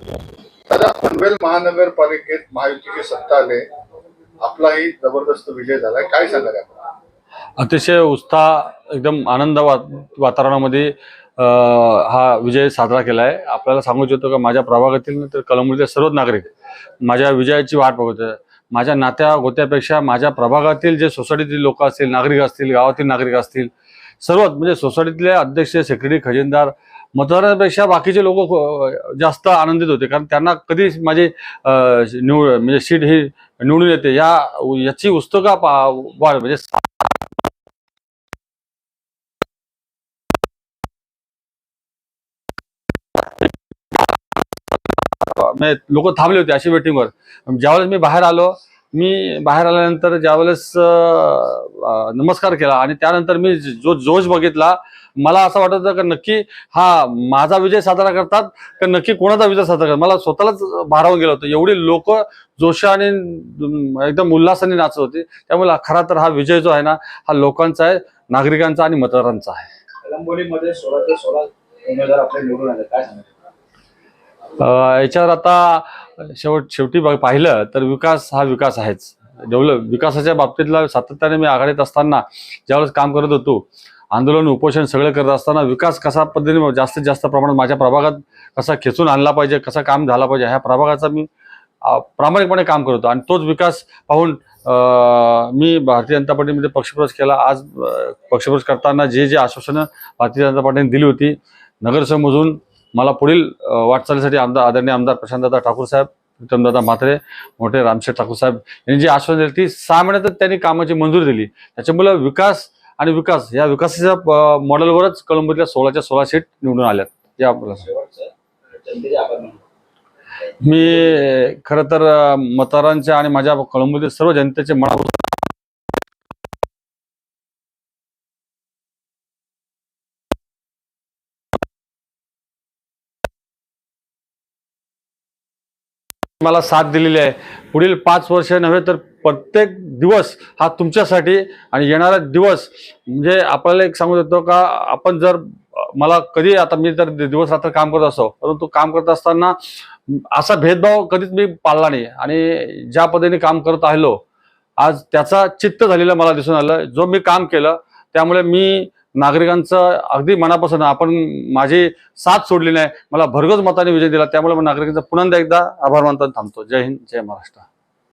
दादा पनवेल महानगरपालिकेत महायुतीची सत्ता आले. आपलाही जबरदस्त विजय झालाय. काय सांगाल अतिशय उत्साह एकदम आनंद वा वातावरणामध्ये हा विजय साजरा केला आहे आपल्याला सांगू इच्छितो का माझ्या प्रभागातील तर कलमडीचे सर्वच नागरिक माझ्या विजयाची वाट बघत आहे. माझ्या नात्या गोत्यापेक्षा माझ्या प्रभागातील जे सोसायटीतील लोक असतील नागरिक असतील गावातील नागरिक असतील सर्वच म्हणजे सोसायटीतले अध्यक्ष सेक्रेटरी खजिनदार मतदारांपेक्षा बाकीचे लोक जास्त आनंदित होते. कारण त्यांना कधी माझे अं, निवड म्हणजे सीट ही निवडून येते या याची उत्सुकता पा वाढ म्हणजे, म्हणजे लोक थांबले होते अशी वेटिंगवर ज्यावेळेस मी बाहेर आलो मी बाहेर आल्यानंतर ज्यावेळेस नमस्कार केला आणि त्यानंतर मी जो जोश बघितला मला असं वाटत होतं का नक्की हा माझा विजय साजरा करतात का नक्की कोणाचा विजय साजरा करतात? मला स्वतःलाच भारावून गेलं होतं. एवढी लोक जोशाने एकदम उल्हासाने नाचत होते. त्यामुळे खरा तर हा विजय जो आहे ना हा लोकांचा आहे नागरिकांचा आणि मतदारांचा आहे. कलंबोलीमध्ये सोळा ते सोळा उमेदवार आपले निवडून आले. काय सांगतात याच्यावर आता शेवट शेवटी पाहिलं तर विकास हा विकास आहेच. डेव्हलप विकासाच्या बाबतीतला सातत्याने मी आघाडीत असताना ज्यावेळेस काम करत होतो आंदोलन उपोषण सगळं करत असताना विकास कसा पद्धतीने जास्तीत जास्त प्रमाणात माझ्या प्रभागात कसा खेचून आणला पाहिजे कसा काम झाला पाहिजे ह्या प्रभागाचा मी प्रामाणिकपणे काम करत होतो. आणि तोच विकास पाहून मी भारतीय जनता पार्टीमध्ये पक्षप्रवेश केला. आज पक्षप्रवेश करताना जे जे आश्वासनं भारतीय जनता पार्टीने दिली होती नगरसेवकमधून मला पुढील वाटचालीसाठी आमदार आदरणीय आमदार प्रशांतदादा ठाकूर साहेब विक्रमदादा म्हात्रे मोठे रामशेठ ठाकूर साहेब यांनी जी आश्वासन दिली ती सहा महिन्यातच त्यांनी कामाची मंजुरी दिली. त्याच्यामुळे विकास आणि विकास या विकासाच्या मॉडेलवरच कळंबीतल्या सोळाच्या सोळा सीट निवडून आल्यात. या मी खरं तर मतदारांच्या आणि माझ्या कळंबीतील सर्व जनतेचे मनापासून मला साथ दिलेली आहे. पुढील पाच वर्ष नव्हे तर प्रत्येक दिवस हा तुमच्यासाठी आणि येणारा दिवस म्हणजे आपल्याला एक सांगू देतो का आपण जर मला कधी आता मी तर दिवस रात्र काम करत असतो परंतु काम करत असताना असा भेदभाव कधीच मी पाळला नाही. आणि ज्या पद्धतीने काम करत राहिलो आज त्याचा चित्त झालेलं मला दिसून आलं. जो मी काम केलं त्यामुळे मी नागरिकांचं अगदी मनापासून आपण माझी साथ सोडली नाही. मला भरघोस मताने विजय दिला. त्यामुळे मग नागरिकांचा पुन्हा एकदा आभार मानताना थांबतो. जय हिंद जय महाराष्ट्र.